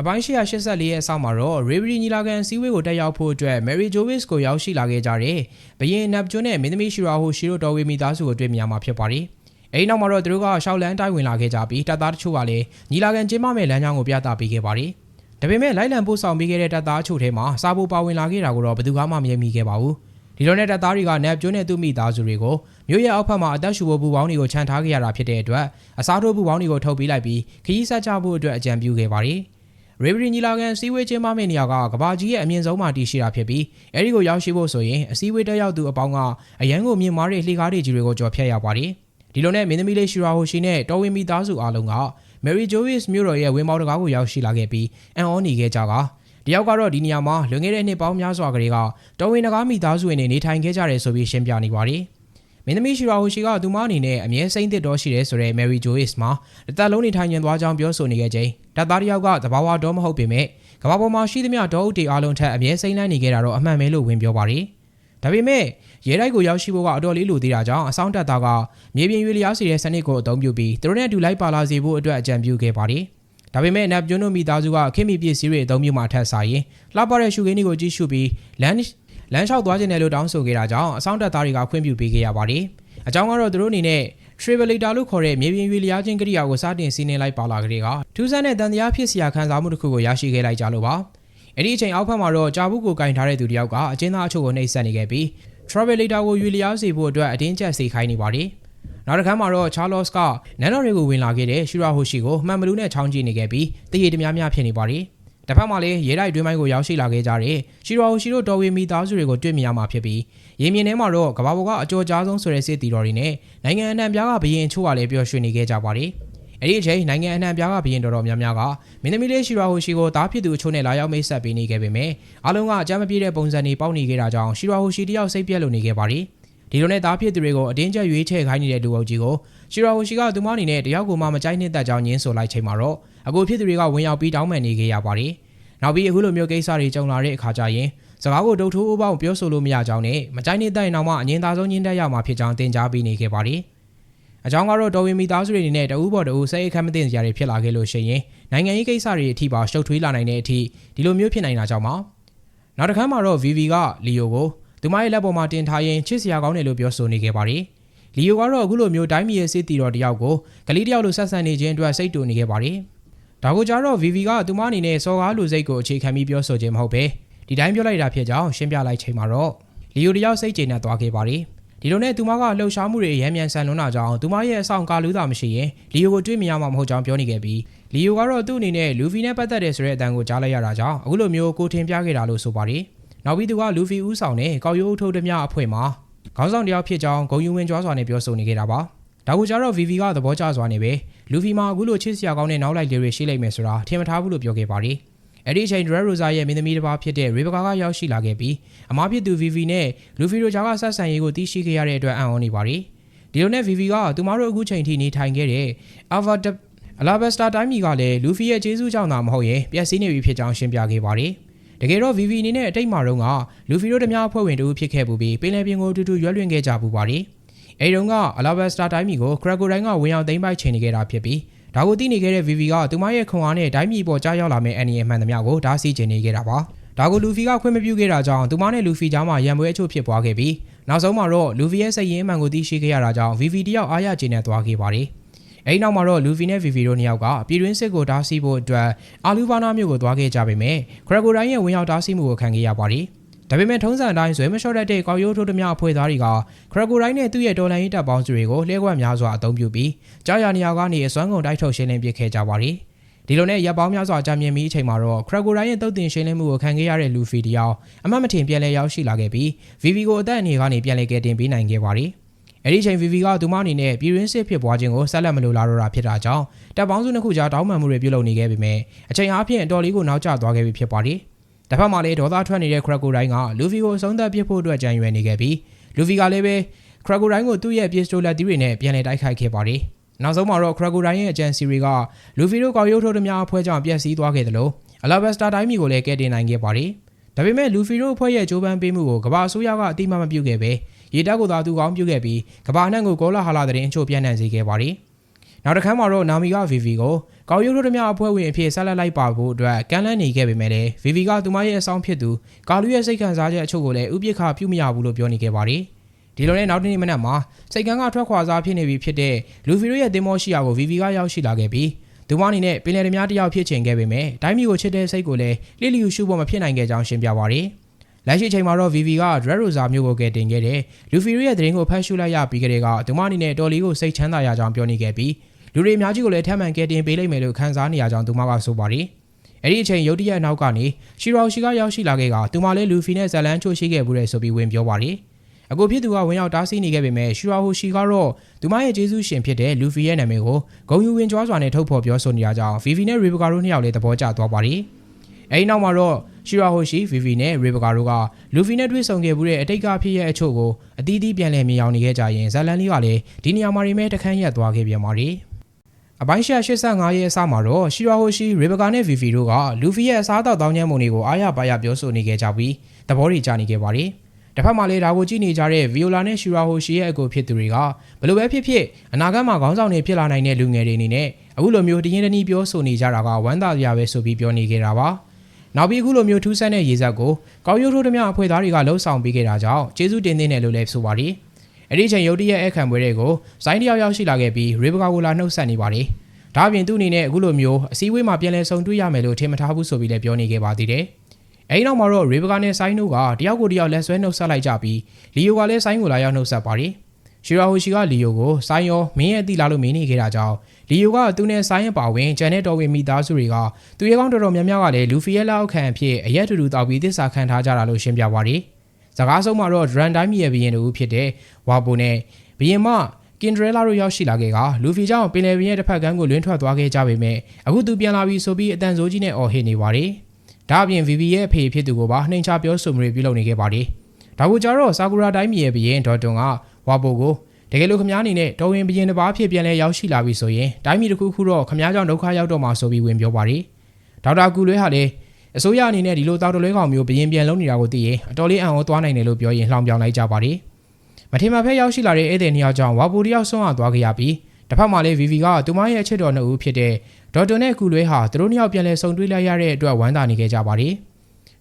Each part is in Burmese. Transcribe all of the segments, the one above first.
အပိုင်း884ရဲ့အဆောက်မှာတော့ Ribery ညီလာခံအစည်းအဝေးကိုတက်ရောက်ဖို့အတွက် Mary Jovis ကိုရောက်ရှိလာခဲ့ကြတဲ့ဘရင်နပ်ကျွန်းနဲ့မင်းသမီးရှူရာဟိုရှီရိုတော်ဝေမိသားစုကိုတွေ့မြင်ရမှာဖြစ်ပါတယ်။အဲဒီနောက်မှာတော့သူတို့ကရှောက်လန်းတိုင်းဝင်လာခဲ့ကြပြီးတပ်သားတချို့ကလည်းညီလာခံကျင်းပမဲ့လမ်းကြောင်းကိုပြသပေးခဲ့ပါတယ်။ဒါပေမဲ့လိုက်လံပို့ဆောင်ပေးခဲ့တဲ့တပ်သားအချို့ထဲမှာစာဖို့ပါဝင်လာခဲ့တာကိုတော့ဘယ်သူမှမမြင်မိခဲ့ပါဘူး။ဒီလိုနဲ့တပ်သားတွေကနပ်ကျွန်းနဲ့သူ့မိသားစုတွေကိုမြို့ရဲ့အောက်ဖက်မှာအသက်ရှူဖို့ပူပေါင်းတွေကိုခြံထားခဲ့ရတာဖြစ်တဲ့အတွက်အစားထိုးပူပေါင်းတွေကိုထုတ်ပေးလိုက်ပြီးခရီးဆက်ကြဖို့အတွက်အကြံပြုခဲ့ပါတယ်။ ရေဘရီညီလာခံအစည်းအဝေးကျင်းပမယ့်နေရာကကဘာကြီးရဲ့အမြင့်ဆုံးမှာတည်ရှိတာဖြစ်ပြီးအဲဒီကိုရောက်ရှိဖို့ဆိုရင်အစည်းအဝေးတက်ရောက်သူအပေါင်းကအရန်ကိုမြင့်မားတဲ့လှေကားတွေကြီးတွေကိုကြော်ဖြတ်ရပါတယ်။ဒီလိုနဲ့မင်းသမီးလေးရှူရာဟိုရှိနဲ့တော်ဝင်မိသားစုအားလုံးက Mary Joyce မြို့တော်ရဲ့ဝင်းပေါတကားကိုရောက်ရှိလာခဲ့ပြီးအန်အောနေခဲ့ကြကတယောက်ကတော့ဒီနေရာမှာလွန်ခဲ့တဲ့နှစ်ပေါင်းများစွာကလေးကတော်ဝင်တကားမိသားစုဝင်တွေနေထိုင်ခဲ့ကြတယ်ဆိုပြီးရှင်းပြနေပါတယ်။မ င်းသမီးရှီရာဟိုရှိကသူမအနေနဲ့အမြဲစိမ့်သစ်တော်ရှိတယ်ဆိုတဲ့ Mary Joyce မှာတစ်သက်လုံးနေထိုင်ညင်သွားကြောင်းပြောဆိုနေခဲ့ချိန်တပ်သားတယောက်ကသဘာဝတော်မဟုတ်ပေမဲ့ကမ္ဘာပေါ်မှာရှိသမျှဒေါအုပ်တွေအားလုံးထက်အမြဲစိမ့်နိုင်နေခဲ့တာတော့အမှန်ပဲလို့ဝင်ပြောပါတယ်။ဒါပေမဲ့ရဲတိုက်ကိုရောက်ရှိဖို့ကအတော်လေးလိုသေးတာကြောင့်အဆောင်တပ်သားကမြေပြင်ရွေလျားစီတဲ့စနစ်ကိုအသုံးပြုပြီးသူတို့နဲ့အတူလိုက်ပါလာစေဖို့အတွက်အကြံပြုခဲ့ပါတယ်။ဒါပေမဲ့နပ်ကျွန်းတို့မိသားစုကခင်မီပစ္စည်းတွေအသုံးပြုမှထက်စားရင်လှပတဲ့ရှုခင်းတွေကိုကြည့်ရှုပြီးလမ်း လမ်းလျှောက်သွားခြင်းနဲ့လို့တောင်းဆိုခဲ့တာကြောင့်အဆောင်တပ်သားတွေကခွင့်ပြုပေးခဲ့ရပါတယ်။အကြောင်းကတော့သူတို့အနေနဲ့ Travelator လို့ခေါ်တဲ့မြေပြင်ရွေလျားခြင်းကိရိယာကိုစတင်စီးနှင်လိုက်ပါလာကြတဲ့ကထူးဆန်းတဲ့တန်တရားဖြစ်စရာခံစားမှုတစ်ခုကိုရရှိခဲ့လိုက်ကြလို့ပါ။အဲ့ဒီအချိန်အောက်ဖက်မှာတော့ကြာဘူးကိုကင်ထားတဲ့သူတယောက်ကအကျဉ်းသားအချို့ကိုနှိပ်စက်နေခဲ့ပြီး Travelator ကိုရွေလျားစေဖို့အတွက်အတင်းကျပ်စေခိုင်းနေပါတယ်။နောက်တစ်ခါမှာတော့ Charles ကနန်တော်တွေကိုဝင်လာခဲ့တဲ့ရှူရာဟိုရှိကိုမှန်မလူနဲ့ချောင်းကြည့်နေခဲ့ပြီးတရေတများများဖြစ်နေပါတယ်။ တစ်ဖက်မှာလည်းရဲတိုက်တွင်းပိုင်းကိုရောက်ရှိလာခဲ့ကြတဲ့ရှီရိုရှီရိုတော်ဝေမိသားစုတွေကိုတွေ့မြင်ရမှာဖြစ်ပြီးရေမြင့်ထဲမှာတော့ကမ္ဘာပေါ်ကအကြောကြားဆုံးဆိုတဲ့စစ်တီတော်တွေနဲ့နိုင်ငံအနှံ့ပြားကဘရင်ချို့ကလည်းပျော်ရွှင်နေခဲ့ကြပါတယ်။အဲ့ဒီအချိန်နိုင်ငံအနှံ့ပြားကဘရင်တော်တော်များများကမင်းသမီးလေးရှီရိုဟိုရှိကိုတားဖြစ်သူအချို့နဲ့လာရောက်မိတ်ဆက်ပေးနေခဲ့ပေမဲ့အားလုံးကအကြမ်းမပြေတဲ့ပုံစံတွေပေါက်နေခဲ့တာကြောင့်ရှီရိုဟိုရှိတယောက်စိတ်ပြက်လို့နေခဲ့ပါတယ်။ဒီလိုနဲ့တားဖြစ်သူတွေကိုအတင်းကျပ်ရွေးချယ်ခိုင်းနေတဲ့လူအုပ်ကြီးကိုရှီရိုဟိုရှိကသူမအနေနဲ့တယောက်ကိုမှမကြိုက်နှစ်သက်ကြောင်းညင်းဆိုလိုက်ချိန်မှာတော့ အကိုဖြစ်သူတွေကဝင်ရောက်ပြီးတောင်းပန်နေခဲ့ရပါတယ်။နောက်ပြီးအခုလိုမျိုးကိစ္စတွေကြုံလာတဲ့အခါကျရင်စကားကိုဒုတ်ထိုးအိုးပေါင်းပြောဆိုလို့မရကြောင်းနဲ့မကြိုက်နေတဲ့နောက်မှအငင်းသားဆုံးညှင်းတက်ရမှာဖြစ်ကြောင်းတင် जा ပေးနေခဲ့ပါတယ်။အကြောင်းကတော့တော်ဝင်မိသားစုတွေအနေနဲ့တအူးပေါ်တအူးစိတ်အခမ်းမသိစရာတွေဖြစ်လာခဲ့လို့ရှိရင်နိုင်ငံရေးကိစ္စတွေအထိပါရှုပ်ထွေးလာနိုင်တဲ့အထိဒီလိုမျိုးဖြစ်နိုင်တာကြောင့်ပါ။နောက်တစ်ခါမှတော့ VV ကလီယိုကိုသူမရဲ့လက်ပေါ်မှာတင်ထားရင်ချစ်စရာကောင်းတယ်လို့ပြောဆိုနေခဲ့ပါတယ်။လီယိုကတော့အခုလိုမျိုးတိုင်းပြည်ရဲ့စစ်တီတော်တယောက်ကိုကလေးတယောက်လိုဆက်ဆံနေခြင်းအတွက်စိတ်တူနေခဲ့ပါတယ်။ ဒါကိုကြတော့ VV ကသူမအနေနဲ့စော်ကားလူစိတ်ကိုအခြေခံပြီးပြောဆိုခြင်းမဟုတ်ပဲဒီတိုင်းပြောလိုက်တာဖြစ်ကြောင်းရှင်းပြလိုက်ချိန်မှာတော့လီယိုတယောက်စိတ်ကျေနပ်သွားခဲ့ပါတယ်ဒီလိုနဲ့သူမကလှုပ်ရှားမှုတွေအများမြန်ဆန်လွန်းတာကြောင့်သူမရဲ့အဆောင်ကာလူးသာမရှိရင်လီယိုကိုတွေ့မြင်ရမှာမဟုတ်ကြောင်းပြောနေခဲ့ပြီးလီယိုကတော့သူ့အနေနဲ့လူဖီနဲ့ပတ်သက်တဲ့ဆိုတဲ့အတန်ကိုကြားလိုက်ရတာကြောင့်အခုလိုမျိုးကိုထင်ပြခဲ့တာလို့ဆိုပါတယ်နောက်ပြီးသူကလူဖီဦးဆောင်တဲ့ကောက်ရိုးထုတ်သမျှအဖွဲ့မှာခေါင်းဆောင်တယောက်ဖြစ်ကြောင်းဂုံယူဝင်ကြွားစွာနဲ့ပြောဆိုနေခဲ့တာပါဒါကိုကြတော့ VV ကသဘောကျစွာနဲ့ပဲ လူဖီမှာအခုလိုချစ်စရာကောင်းတဲ့နောက်လိုက်လေးတွေရှိလိမ့်မယ်ဆိုတာထင်မထားဘူးလို့ပြောခဲ့ပါတယ်။အဲ့ဒီအချိန် Dre Rosa ရဲ့မင်းသမီးတစ်ပါးဖြစ်တဲ့ Rebecca ကရောက်ရှိလာခဲ့ပြီးအမားဖြစ်သူ VV နဲ့လူဖီတို့ကြားကဆက်ဆံရေးကိုသိရှိခဲ့ရတဲ့အတွက်အံ့ဩနေပါတယ်။ဒီလိုနဲ့ VV ကသူမတို့အခုချိန်ထိနေထိုင်ခဲ့တဲ့ Ava အလာဘက်စတာတိုင်းမီကလည်းလူဖီရဲ့ကျေးဇူးကြောင့်သာမဟုတ်ရင်ပျက်စီးနေပြီဖြစ်ကြောင်းရှင်းပြခဲ့ပါတယ်။တကယ်တော့ VV အနေနဲ့အတိတ်မှာတော့ကလူဖီတို့တများအဖွဲ့ဝင်တူဖြစ်ခဲ့ပူပြီးပင်လယ်ပြင်ကိုအတူတူရွက်လွှင့်ခဲ့ကြပူပါတယ်။ အဲဒီတုန်းကအလာဘက်စတာတိုင်းပြည်ကိုခရကိုတိုင်းကဝင်ရောက်သိမ်းပိုက်ချိန်နေခဲ့တာဖြစ်ပြီးဒါကိုသိနေခဲ့တဲ့ VV ကသူမရဲ့ခွန်အားနဲ့တိုင်းပြည်ပေါ်ကြားရောက်လာမယ့်အန်နီရဲ့မှန်သမျှကိုဓာစီချင်နေခဲ့တာပါဒါကိုလူဖီကခွင့်မပြုခဲ့တာကြောင့်သူမနဲ့လူဖီကြားမှာရံပွဲအချို့ဖြစ်ပွားခဲ့ပြီးနောက်ဆုံးမှာတော့လူဖီရဲ့စိတ်ရင်းမှန်ကိုသိရှိခဲ့ရတာကြောင့် VV တယောက်အားရကျေနပ်သွားခဲ့ပါတယ်အဲဒီနောက်မှာတော့လူဖီနဲ့ VV တို့နှစ်ယောက်ကပြည်တွင်းစစ်ကိုဓာစီဖို့အတွက်အာလူဗာနာမြို့ကိုသွားခဲ့ကြပေမဲ့ခရကိုတိုင်းရဲ့ဝင်ရောက်ဓာစီမှုကိုခံခဲ့ရပါတယ် ဒါပေမဲ့ထုံးစံအတိုင်းဇွဲမလျှော့တတ်တဲ့ကောက်ရိုးထိုးသမျှအဖွဲ့သားတွေကခရကိုတိုင်းနဲ့သူ့ရဲ့တော်လန်ရေးတပ်ပေါင်းစုတွေကိုလှည့်ကွက်များစွာအသုံးပြုပြီးကြားရနေရာကနေအစွမ်းကုန်တိုက်ထုတ်ရှင်းလင်းပစ်ခဲ့ကြပါတယ်။ဒီလိုနဲ့ရပ်ပေါင်းများစွာကြာမြင့်ပြီးအချိန်မှာတော့ခရကိုတိုင်းရဲ့တုတ်တင်ရှင်းလင်းမှုကိုခံခဲ့ရတဲ့လူဖီတယောက်အမတ်မထင်ပြန်လည်ရောက်ရှိလာခဲ့ပြီး VV ကိုအသက်အနေကနေပြန်လည်ကယ်တင်ပေးနိုင်ခဲ့ပါတယ်။အဲ့ဒီချိန် VV ကသူမအနေနဲ့ပြည်ရင်းစစ်ဖြစ်ပွားခြင်းကိုဆက်လက်မလိုလားတော့တာဖြစ်တာကြောင့်တပ်ပေါင်းစုနှစ်ခုကြားတောင်းပန်မှုတွေပြုလုပ်နေခဲ့ပေမဲ့အချိန်အားဖြင့်အတော်လေးကိုနောက်ကျသွားခဲ့ပြီဖြစ်ပါတယ်။ တစ်ဖက်မှာလည်းဒေါသထွက်နေတဲ့ခရကိုတိုင်းကလူဖီကိုဆုံးသက်ပစ်ဖို့အတွက်ကြံရွယ်နေခဲ့ပြီးလူဖီကလည်းပဲခရကိုတိုင်းကိုသူ့ရဲ့ပစ္စတိုလက်သီးတွေနဲ့ပြန်လည်တိုက်ခိုက်ခဲ့ပါတယ်နောက်ဆုံးမှာတော့ခရကိုတိုင်းရဲ့အကြံစီတွေကလူဖီတို့ကောက်ရုပ်ထုတ်သမျှအဖွဲ့ကြောင့်ပျက်စီးသွားခဲ့တယ်လို့အလာဘက်စတာတိုင်းမီကိုလည်းကဲတင်နိုင်ခဲ့ပါတယ်ဒါပေမဲ့လူဖီတို့အဖွဲ့ရဲ့ဂျိုးပန်းပေးမှုကိုကဘာအစိုးရကအတိမမပြုခဲ့ပဲရေတပ်ကိုသာသူကောင်းပြုခဲ့ပြီးကဘာနှံ့ကိုကောလာဟာလာတဲ့ရင်ချို့ပြန့်နှံ့စေခဲ့ပါတယ် နောက်တစ်ခါမှာတော့နာမီက VV ကိုကောက်ရုပ်တို့ဓမြအဖွဲ့ဝင်အဖြစ်ဆက်လက်လိုက်ပါဖို့အတွက်ကမ်းလှမ်းနေခဲ့ပေမဲ့လည်း VV ကသူမရဲ့အဆောင်ဖြစ်သူကာလူရဲ့စိတ်ခံစားချက်အချို့ကိုလည်းဥပိ္ပခပြုမရဘူးလို့ပြောနေခဲ့ပါတယ်ဒီလိုနဲ့နောက်တစ်နေ့မနက်မှာစိတ်ကန်းကထွက်ခွာစားဖြစ်နေပြီဖြစ်တဲ့လူဗီတို့ရဲ့တင်မောရှိရာကို VV ကရောက်ရှိလာခဲ့ပြီးသူမအနေနဲ့ပင်လယ်ဓမြတစ်ယောက်ဖြစ်ချင်ခဲ့ပေမဲ့တိုင်းပြည်ကိုချစ်တဲ့စိတ်ကိုလည်းလိလီယူရှုဖို့မဖြစ်နိုင်ခဲ့ကြောင်းရှင်းပြပါတယ်လက်ရှိအချိန်မှာတော့ VV က Red Rosa မျိုးကိုကယ်တင်ခဲ့တဲ့လူဖီရိုရဲ့သတင်းကိုဖတ်ရှုလိုက်ရပြီးကလေးကသူမအနေနဲ့တော်လီကိုစိတ်ချမ်းသာရကြောင်းပြောနေခဲ့ပြီး လူတွေအများကြီးကိုလည်းထပ်မံကယ်တင်ပေးလိမ့်မယ်လို့ခန်းစားနေရကြောင်းသူမကဆိုပါတယ်။အဲ့ဒီအချိန်ရုတ်တရက်နောက်ကနေရှီရောရှီကရောက်ရှိလာခဲ့ကသူမလည်းလူဖီနဲ့ဇလန်ချိုရှိခဲ့ဘူးတဲ့ဆိုပြီးဝင်ပြောပါတယ်။အခုဖြစ်သူကဝင်ရောက်တားဆီးနေခဲ့ပေမဲ့ရှီရောဟိုရှီကတော့သူမရဲ့ဂျေဇုရှင်ဖြစ်တဲ့လူဖီရဲ့နာမည်ကိုဂုံယူဝင်ကြွားစွာနဲ့ထုတ်ဖော်ပြောဆိုနေကြကြောင်းဗီဗီနဲ့ရီဘကာတို့နှစ်ယောက်လည်းသဘောကျသွားပါတယ်။အဲဒီနောက်မှာတော့ရှီရာဟိုရှိဗီဗီနဲ့ရေဘကာတို့ကလူဖီနဲ့တွေ့ဆုံခဲ့မှုတဲ့အတိတ်ကဖြစ်ရဲ့အချို့ကိုအသီးသီးပြန်လည်မြင်အောင်နေခဲ့ကြရင်ဇလန်လေးကလည်းဒီနေရာမှာရိမဲတခန်းရက်သွားခဲ့ပြန်ပါတယ် အပိုင်းရှာ85ရဲ့အစမှာတော့ရှီရာဟိုရှိရေဘကာနဲ့ဗီဗီတို့ကလူဖီရဲ့အစားအသောက်တောင်းကျမ်းပုံတွေကိုအားရပါရပြောဆိုနေခဲ့ကြပြီးသဘောတွေကျနေခဲ့ပါတယ်တစ်ဖက်မှာလည်းဒါကိုကြည့်နေကြတဲ့ဗီယိုလာနဲ့ရှီရာဟိုရှိရဲ့အကူဖြစ်သူတွေကဘလို့ပဲဖြစ်ဖြစ်အနာဂတ်မှာခေါင်းဆောင်တွေဖြစ်လာနိုင်တဲ့လူငယ်တွေအနေနဲ့အခုလိုမျိုးတရင်တနည်းပြောဆိုနေကြတာကဝမ်းသာစရာပဲဆိုပြီးပြောနေခဲ့တာပါနောက်ပြီးအခုလိုမျိုးထူးဆန်းတဲ့ရေစက်ကိုကောက်ရိုးထိုးသမျှအဖွဲ့သားတွေကလှုပ်ဆောင်ပေးခဲ့တာကြောင့်ကျေးဇူးတင်နေတယ်လို့လည်းဆိုပါတယ်။ အဲ့ဒီချိန်ရုတ်တရက်အခမ်းပွဲတွေကိုစိုင်းတယောက်ရောက်ရှိလာခဲ့ပြီးရေဘကာကိုလာနှုတ်ဆက်နေပါတယ်။ဒါအပြင်သူ့အနေနဲ့အခုလိုမျိုးအစည်းအဝေးမှာပြန်လည်ဆုံတွေ့ရမယ်လို့ထင်မထားဘူးဆိုပြီးလည်းပြောနေခဲ့ပါသေးတယ်။အဲဒီနောက်မှာတော့ရေဘကာနဲ့စိုင်းတို့ကတယောက်ကိုတယောက်လက်ဆွဲနှုတ်ဆက်လိုက်ကြပြီးလီယိုကလည်းစိုင်းကိုလာရောက်နှုတ်ဆက်ပါတယ်။ရှီရာဟိုရှီကလီယိုကိုစိုင်းရောမင်းရဲ့အတိလာလို့မင်းနေခဲ့တာကြောင့်လီယိုကသူနဲ့ဆိုင်းရပါဝင်ဂျန်နဲ့တော်ဝင်မိသားစုတွေကသူရဲကောင်းတော်တော်များများကလည်းလူဖီရဲလောက်ခံအဖြစ်အရက်တူတူတောက်ပြီးသစ္စာခံထားကြတာလို့ရှင်းပြပါတယ်။ စကားဆုံးမှာတော့ဒရန်တိုင်းမီရဲ့ဘရင်တို့ဖြစ်တဲ့ဝါပိုနဲ့ဘရင်မကင်ဒရဲလာတို့ရောက်ရှိလာခဲ့ကလူဖီကြောင့်ပင်လယ်ပြင်ရဲ့တစ်ဖက်ကမ်းကိုလွင့်ထွက်သွားခဲ့ကြပေမဲ့အခုသူပြန်လာပြီးဆိုပြီးအတန်ဆိုးကြီးနဲ့အော်ဟစ်နေပါတယ်။ဒါအပြင် VV ရဲ့အဖေဖြစ်သူကိုပါနှိမ်ချပြောဆိုမှုတွေပြုလုပ်နေခဲ့ပါတယ်။ဒါကိုကြတော့ဆာကူရာတိုင်းမီရဲ့ဘရင်ဒေါ်တွန်ကဝါပိုကိုတကယ်လို့ခမားအနေနဲ့တော်ဝင်ဘရင်တစ်ပါးဖြစ်ပြန်လဲရောက်ရှိလာပြီဆိုရင်တိုင်းပြည်တစ်ခုခုတော့ခမားကြောင့်ဒုက္ခရောက်တော့မှာဆိုပြီးဝင်ပြောပါတယ်ဒေါက်တာကူလွဲဟာလည်း အစိုးရအနေနဲ့ဒီလိုတောက်တလွဲကောင်မျိုးဘရင်ပြန်လုံးနေတာကိုသိရင်အတော်လေးအံ့ဩသွားနိုင်တယ်လို့ပြောရင်လှောင်ပြောင်လိုက်ကြပါတယ်မထင်မှတ်ဖက်ရောက်ရှိလာတဲ့ဧည့်သည်နှစ်ယောက်ကြောင့်ဝါပူတယောက်ဆုံးရသွားခဲ့ရပြီးတစ်ဖက်မှာလည်း VV ကသူမရဲ့အချစ်တော်နှစ်ဦးဖြစ်တဲ့ဒေါက်တာနဲ့ကူလွဲဟာသူတို့နှစ်ယောက်ပြန်လဲဆုံတွေ့လိုက်ရတဲ့အတွက်ဝမ်းသာနေခဲ့ကြပါတယ်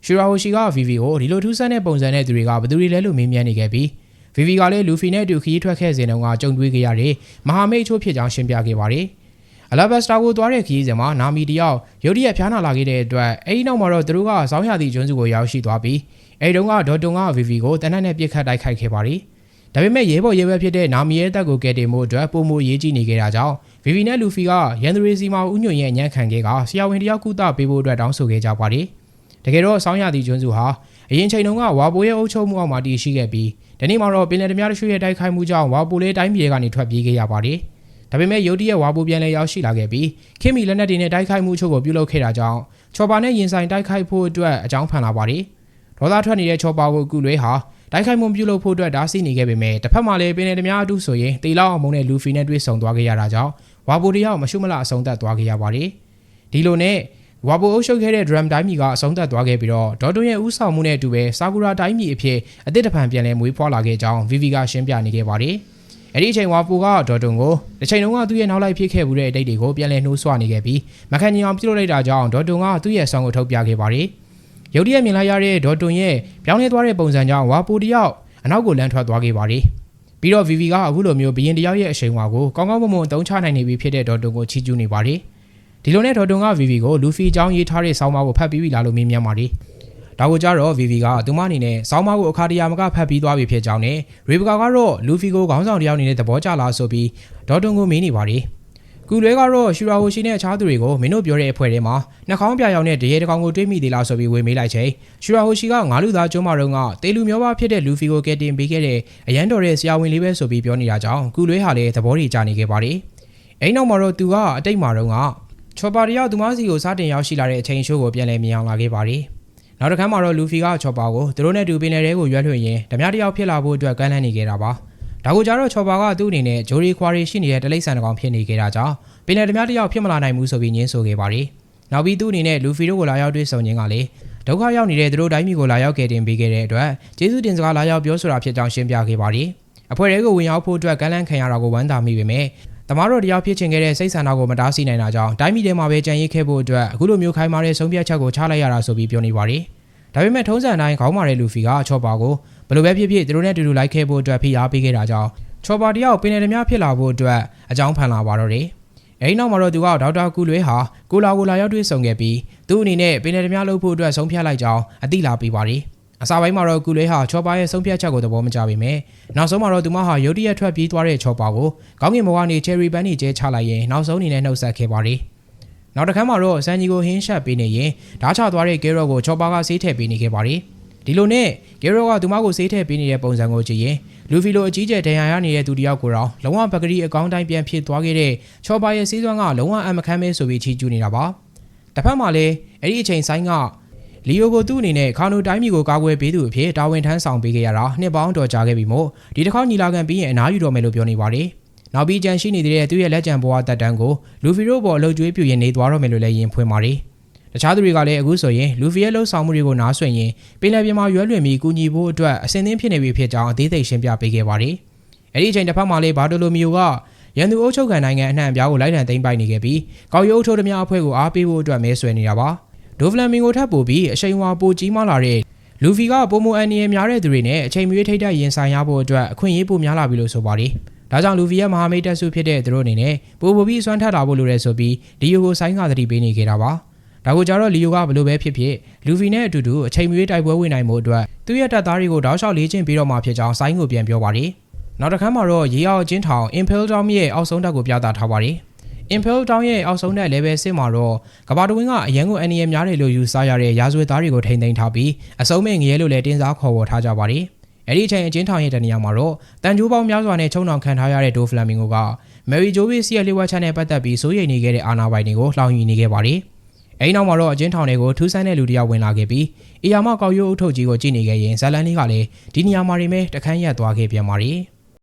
ရှူရာဟိုရှိက VV ကိုဒီလိုထူးဆန်းတဲ့ပုံစံနဲ့သူတွေကဘယ်သူတွေလဲလို့မေးမြန်းနေခဲ့ပြီးဗီဗီကလည်းလူဖီနဲ့အတူခရီးထွက်ခဲ့စဉ်တုန်းကကြုံတွေ့ခဲ့ရတဲ့မဟာမိတ်ချို့ဖြစ်ကြောင်းရှင်းပြခဲ့ပါတယ်။ အလာဘက်စတာကိုသွားတဲ့ခရီးစဉ်မှာနာမီတယောက်ရုတ်တရက်ဖျားနာလာခဲ့တဲ့အတွက်အဲဒီနောက်မှာတော့သူတို့ကစောင်းရသည့်ကျွန်းစုကိုရောက်ရှိသွားပြီးအဲဒီတုန်းကဒေါ်တွန်ကဗီဗီကိုတနက်နဲ့ပြစ်ခတ်တိုက်ခိုက်ခဲ့ပါတယ်။ဒါပေမဲ့ရဲဘော်ရဲဘက်ဖြစ်တဲ့နာမီရဲ့တက်ကိုကယ်တင်မှုအတွက်ပုံမရေးကြည့်နေခဲ့တာကြောင့်ဗီဗီနဲ့လူဖီကရန်သူရီစီမှာဥညွန့်ရဲ့အညံ့ခံခဲ့ကဆရာဝန်တယောက်ကုသပေးဖို့အတွက်တောင်းဆိုခဲ့ကြပါတယ်။တကယ်တော့စောင်းရသည့်ကျွန်းစုဟာအရင်ချိန်တုန်းကဝါပိုးရဲ့အုပ်ချုပ်မှုအောက်မှာတည်ရှိခဲ့ပြီးဒီနေ့မှာတော့ပင်လယ်ဓမြတရွှေရဲ့တိုက်ခိုက်မှုကြောင့်ဝါပိုလေးတိုင်းပြည်ကနေထွက်ပြေးခဲ့ရပါတယ်။ ဒါပေမဲ့ရုတ်တရက်ဝါပိုပြန်လဲရောက်ရှိလာခဲ့ပြီးခင်မီလက်နက်တွေနဲ့တိုက်ခိုက်မှုချို့ကိုပြုလုပ်ခဲ့တာကြောင့်ချော်ပါနဲ့ရင်ဆိုင်တိုက်ခိုက်ဖို့အတွက်အကြောင်းဖန်လာပါတယ်။ဒေါသထွက်နေတဲ့ချော်ပါကိုကုလွဲဟာတိုက်ခိုက်မှုပြုလုပ်ဖို့အတွက်ဓာတ်စီနေခဲ့ပေမဲ့တစ်ဖက်မှာလည်းပင်လယ်ဓမြအတူဆိုရင်တေလောက်အောင်မုံနဲ့လူဖီနဲ့တွေ့ဆုံသွားခဲ့ရတာကြောင့်ဝါပိုတယောက်မရှုမလအဆုံးသတ်သွားခဲ့ရပါတယ်။ဒီလိုနဲ့ဝါပိုအုပ်ချုပ်ခဲ့တဲ့ drum တိုင်းပြည်ကအဆုံးသတ်သွားခဲ့ပြီးတော့ဒေါ်တွန်ရဲ့ဥဆောင်မှုနဲ့အတူပဲဆာကူရာတိုင်းပြည်အဖြစ်အသစ်တဖန်ပြန်လည်မွေးဖွားလာခဲ့ကြောင်း VV ကရှင်းပြနေခဲ့ပါတယ်။ အဲ့ဒီအချိန်ဝါပိုကဒေါ်တွန်ကိုတစ်ချိန်လုံးကသူ့ရဲ့နောက်လိုက်ဖြစ်ခဲ့မှုတဲ့အတိတ်တွေကိုပြန်လည်နှိုးဆွနေခဲ့ပြီးမခံချင်အောင်ပြုလုပ်လိုက်တာကြောင့်ဒေါ်တွန်ကသူ့ရဲ့ဆောင်းကိုထုတ်ပြခဲ့ပါတယ်။ရုတ်တရက်မြင်လိုက်ရတဲ့ဒေါ်တွန်ရဲ့ပြောင်းလဲသွားတဲ့ပုံစံကြောင့်ဝါပိုတယောက်အနောက်ကိုလမ်းထွက်သွားခဲ့ပါတယ်။ပြီးတော့ VV ကအခုလိုမျိုးဘရင်တယောက်ရဲ့အရှိန်အဝါကိုကောင်းကောင်းမွန်မွန်အသုံးချနိုင်နေပြီဖြစ်တဲ့ဒေါ်တွန်ကိုချီးကျူးနေပါတယ်။ဒီလိုနဲ့ဒေါ်တွန်က VV ကိုလူဖီအကြောင်းရေးထားတဲ့ဆောင်းပါးကိုဖတ်ပြီးပြီလားလို့မေးမြန်းပါတယ် ဒါကိုကြတော့ VV ကသူမအနေနဲ့ဆောင်းပါးကိုအခါတရမကဖတ်ပြီးသွားပြီဖြစ်ကြောင်းနဲ့ရေဘကာကတော့လူဖီကိုခေါင်းဆောင်တယောက်အနေနဲ့သဘောကျလားဆိုပြီးဒေါ်တွန်ကိုမေးနေပါတယ်ကူလွဲကတော့ရှူရာဟိုရှိနဲ့အခြားသူတွေကိုမင်းတို့ပြောတဲ့အဖွဲ့ထဲမှာနှာခေါင်းပြရောင်နဲ့တရေတကောင်ကိုတွေးမိသေးလားဆိုပြီးဝေမေးလိုက်ချိန်ရှူရာဟိုရှိကငါးလူသားကျုံးမတော့ကတေလူမျိုးပါဖြစ်တဲ့လူဖီကိုကယ်တင်ပေးခဲ့တဲ့အရန်တော်တဲ့ဆရာဝန်လေးပဲဆိုပြီးပြောနေတာကြောင့်ကူလွဲဟာလည်းသဘောတွေကျနေခဲ့ပါတယ်။အဲ့နောက်မှာတော့သူကအတိတ်မှာတော့ကချော်ပါတယောက်သူမစီကိုစတင်ရောက်ရှိလာတဲ့အချိန်ရှိုးကိုပြန်လည်မြင်အောင်လာခဲ့ပါတယ်။ နောက်တစ်ခါမှာတော့လူဖီကချော်ပါကိုသူတို့နဲ့တူပင်လယ်ထဲကိုရွက်လွှင့်ရင်းဓမြတယောက်ဖြစ်လာဖို့အတွက်ကမ်းလှမ်းနေခဲ့တာပါ။ဒါကိုကြတော့ချော်ပါကသူ့အနေနဲ့ဂျိုရီခွာရီရှိနေတဲ့တလိษံတကောင်ဖြစ်နေခဲ့တာကြောင့်ပင်လယ်ဓမြတယောက်ဖြစ်မလာနိုင်ဘူးဆိုပြီးညင်းဆိုခဲ့ပါတယ်။နောက်ပြီးသူ့အနေနဲ့လူဖီတို့ကိုလာရောက်တွေ့ဆုံခြင်းကလည်းဒုက္ခရောက်နေတဲ့သူတို့တိုင်းပြည်ကိုလာရောက်ခဲ့တင်ပေးခဲ့တဲ့အတွက်ကျေးဇူးတင်စကားလာရောက်ပြောဆိုတာဖြစ်ကြောင်းရှင်းပြခဲ့ပါတယ်။အဖွဲ့ရဲကိုဝင်ရောက်ဖို့အတွက်ကမ်းလှမ်းခံရတာကိုဝမ်းသာမိပေမဲ့ တမားတို့တရားဖြစ်ချင်ခဲ့တဲ့စိတ်ဆန္ဒကိုမတားဆီးနိုင်တာကြောင့်တိုင်းပြည်ထဲမှာပဲကြံရစ်ခဲ့ဖို့အတွက်အခုလိုမျိုးခိုင်မာတဲ့ဆုံးဖြတ်ချက်ကိုချလိုက်ရတာဆိုပြီးပြောနေပါတယ်။ဒါပေမဲ့ထုံးစံတိုင်းခေါင်းမာတဲ့လူဖီကချော့ပါကိုဘယ်လိုပဲဖြစ်ဖြစ်သူတို့နဲ့တူတူလိုက်ခဲ့ဖို့အတွက်ဖိအားပေးခဲ့တာကြောင့်ချော်ပါတယောက်ပင်နယ်ဓမြဖြစ်လာဖို့အတွက်အကြောင်းဖန်လာပါတော့တယ်။အဲဒီနောက်မှာတော့သူကဒေါက်တာကူလွေဟာကိုလာကိုလာရောက်တွေ့ဆုံခဲ့ပြီးသူ့အနေနဲ့ပင်နယ်ဓမြလုပ်ဖို့အတွက်ဆုံးဖြတ်လိုက်ကြောင်းအသိလာပေးပါတယ်။ အစာပိုင်းမှာတော့ကူလွေဟာချော်ပါရဲ့ဆုံးဖြတ်ချက်ကိုသဘောမကျပေမဲ့နောက်ဆုံးမှာတော့သူမဟာရုတ်တရက်ထွက်ပြေးသွားတဲ့ချော်ပါကိုကောင်းကင်ဘဝကနေချယ်ရီပန်းနေကျဲချလိုက်ရင်နောက်ဆုံးအနေနဲ့နှုတ်ဆက်ခဲ့ပါတယ်။နောက်တစ်ခါမှာတော့ဆန်ဂျီကိုဟင်းရှက်ပေးနေရင်ဓားချသွားတဲ့ကဲရော့ကိုချော်ပါကဆေးထည့်ပေးနေခဲ့ပါတယ်။ဒီလိုနဲ့ကဲရော့ကသူမကိုဆေးထည့်ပေးနေတဲ့ပုံစံကိုကြည့်ရင်လူဖီလိုအကြီးကျယ်ဒဏ်ရာရနေတဲ့သူတယောက်ကိုတော့လုံးဝပကတိအကောင်းတိုင်းပြန်ဖြစ်သွားခဲ့တဲ့ချော်ပါရဲ့ဆေးစွမ်းကလုံးဝအမခမ်းမဲဆိုပြီးချီးကျူးနေတာပါ။တစ်ဖက်မှာလည်းအဲ့ဒီအချိန်ဆိုင်က လီယိုကိုသူ့အနေနဲ့ခါနိုတိုင်းမီကိုကာကွယ်ပေးသူအဖြစ်တာဝန်ထမ်းဆောင်ပေးခဲ့ရတာနှစ်ပေါင်းတော်ကြာခဲ့ပြီမို့ဒီတစ်ခေါက်ညီလာခံပြီးရင်အနားယူတော့မယ်လို့ပြောနေပါတယ်။နောက်ပြီးကြံရှိနေတဲ့သူ့ရဲ့လက်ကျန်ဘဝတက်တန်းကိုလူဖီတို့ပေါ်အလုပ်ကျွေးပြူရင်နေသွားတော့မယ်လို့လည်းယင်ဖွင့်ပါတယ်။တခြားသူတွေကလည်းအခုဆိုရင်လူဖီရဲ့လှုပ်ဆောင်မှုတွေကိုနားဆွင့်ရင်ပင်လယ်ပြင်မှာရွယ်လွင်ပြီးကူညီဖို့အတွက်အစဉ်သင်းဖြစ်နေပြီဖြစ်ကြောင်းအသေးစိတ်ရှင်းပြပေးခဲ့ပါတယ်။အဲ့ဒီအချိန်တစ်ဖက်မှာလည်းဘာတိုလိုမီယိုကရန်သူအုပ်ချုပ်ခံနိုင်ငံအနှံ့အပြားကိုလိုက်လံသိမ်းပိုက်နေခဲ့ပြီးကောက်ရုပ်ထုတ်သမျှအဖွဲ့ကိုအားပေးဖို့အတွက်မဲဆွယ်နေတာပါ။ ဒိုဖလန်မင်ကိုထပ်ပို့ပြီးအချိန်ဝါပိုကြီးမားလာတဲ့လူဖီကပုံမအန်နီယများတဲ့သူတွေနဲ့အချိန်မရွေးထိတ်တက်ရင်ဆိုင်ရဖို့အတွက်အခွင့်အရေးပိုများလာပြီလို့ဆိုပါတယ်။ဒါကြောင့်လူဖီရဲ့မဟာမိတ်တပ်စုဖြစ်တဲ့သူတို့အနေနဲ့ပိုပိုပြီးစွမ်းထက်လာဖို့လိုတယ်ဆိုပြီးလီယိုကိုဆိုင်းကသတိပေးနေခဲ့တာပါ။ဒါကိုကြတော့လီယိုကဘလို့ပဲဖြစ်ဖြစ်လူဖီနဲ့အတူတူအချိန်မရွေးတိုက်ပွဲဝင်နိုင်မှုအတွက်သူ့ရဲ့တပ်သားတွေကိုတောက်လျှောက်လေ့ကျင့်ပြီးတော့မှဖြစ်ကြောင်းဆိုင်းကိုပြန်ပြောပါတယ်။နောက်တစ်ခါမှာတော့ရေအောင်ချင်းထောင် Impel Down ရဲ့အောက်ဆုံးတက်ကိုပြသထားပါတယ်။ Impel Down ရဲ့အောက်ဆုံးတက် level 6မှာတော့ကဘာတဝင်းကအရန်ကိုအန်ရီယများတယ်လို့ယူဆရတဲ့ရာဇဝတ်သားတွေကိုထိန်းသိမ်းထားပြီးအစုံမဲ့ငရဲလို့လည်းတင်းစားခေါ်ဝေါ်ထားကြပါတယ်။အဲ့ဒီအချိန်အချင်းထောင်ရဲ့တနေရာမှာတော့တန်ကြိုးပေါင်းများစွာနဲ့ချုံနှောင်ခံထားရတဲ့ဒိုဖလမင်ကိုကမယ်ရီဂျိုဗစ်စီရဲ့လျှို့ဝှက်ချက်နဲ့ပတ်သက်ပြီးစိုးရိမ်နေခဲ့တဲ့အာနာပိုင်တွေကိုလှောင်ယူနေခဲ့ပါတယ်။အဲဒီနောက်မှာတော့အချင်းထောင်တွေကိုထူးဆန်းတဲ့လူတစ်ယောက်ဝင်လာခဲ့ပြီးအီယာမကောက်ရိုးအုပ်ထုတ်ကြီးကိုကြည့်နေခဲ့ရင်ဇလန်လေးကလည်းဒီနေရာမှာနေမဲ့တခန်းရက်သွားခဲ့ပြန်ပါတယ်။